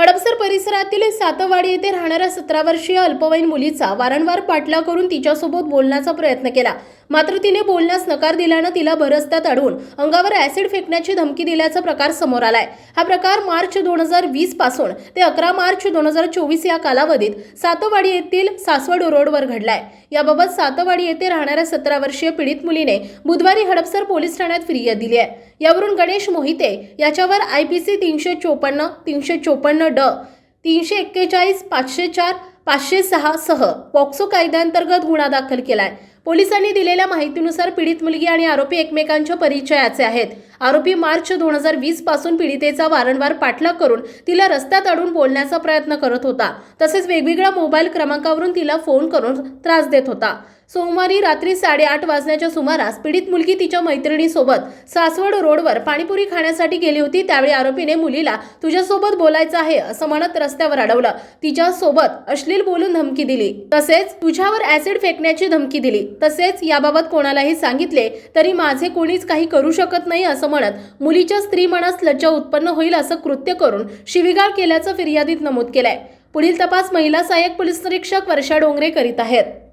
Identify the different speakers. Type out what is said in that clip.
Speaker 1: Ahora नगर परिसरातील सातवाडी येथे राहणाऱ्या सतरा वर्षीय अल्पवयीन मुलीचा वारंवार पाठलाग करून तिच्यासोबत बोलण्याचा प्रयत्न केला. मात्र तिने बोलण्यास नकार दिल्यानं तिला भरस्त्यात अडवून अंगावर ऍसिड फेकण्याची धमकी दिल्याचा प्रकार समोर आलाय. हा प्रकार मार्च दोन हजार वीसपासून ते अकरा मार्च दोन हजार चोवीस या कालावधीत सातवाडी येथील सासवड रोडवर घडलाय. याबाबत सातवाडी येथे राहणाऱ्या सतरा वर्षीय पीडित मुलीने बुधवारी हडपसर पोलीस ठाण्यात फिर्याद दिली आहे. यावरून गणेश मोहिते याच्यावर आय पी सी तीनशे चोपन्न तीनशे चोपन्न ड तीनशे एक्केचाळीस पाचशे चार पाचशे सहा सह पॉक्सो कायद्याअंतर्गत गुन्हा दाखल केलाय. पोलिसांनी दिलेल्या माहितीनुसार पीडित मुलगी आणि आरोपी एकमेकांच्या परिचयाचे आहेत. आरोपी मार्च दोन हजार वीसपासून पीडितेचा वारंवार पाठलाग करून तिला रस्त्यात अडून बोलण्याचा प्रयत्न करत होता. तसेच वेगवेगळ्या मोबाईल क्रमांकावरून तिला फोन करून त्रास देत होता. सोमवारी रात्री साडेआठ वाजण्याच्या सुमारास पीडित मुलगी तिच्या मैत्रिणीसोबत सासवड रोडवर पाणीपुरी खाण्यासाठी गेली होती. त्यावेळी आरोपीने मुलीला तुझ्यासोबत बोलायचं आहे असं म्हणत रस्त्यावर अडवलं. तिच्यासोबत अश्लील बोलून धमकी दिली. तसेच तुझ्यावर ऍसिड फेकण्याची धमकी दिली. तसेच याबाबत कोणालाही सांगितले तरी माझे कोणीच काही करू शकत नाही असं म्हणत मुलीच्या स्त्री मनास लज्जा उत्पन्न होईल असं कृत्य करून शिवीगाळ केल्याचं फिर्यादीत नमूद केलंय. पुढील तपास महिला सहाय्यक पोलीस निरीक्षक वर्षा डोंगरे करीत आहेत.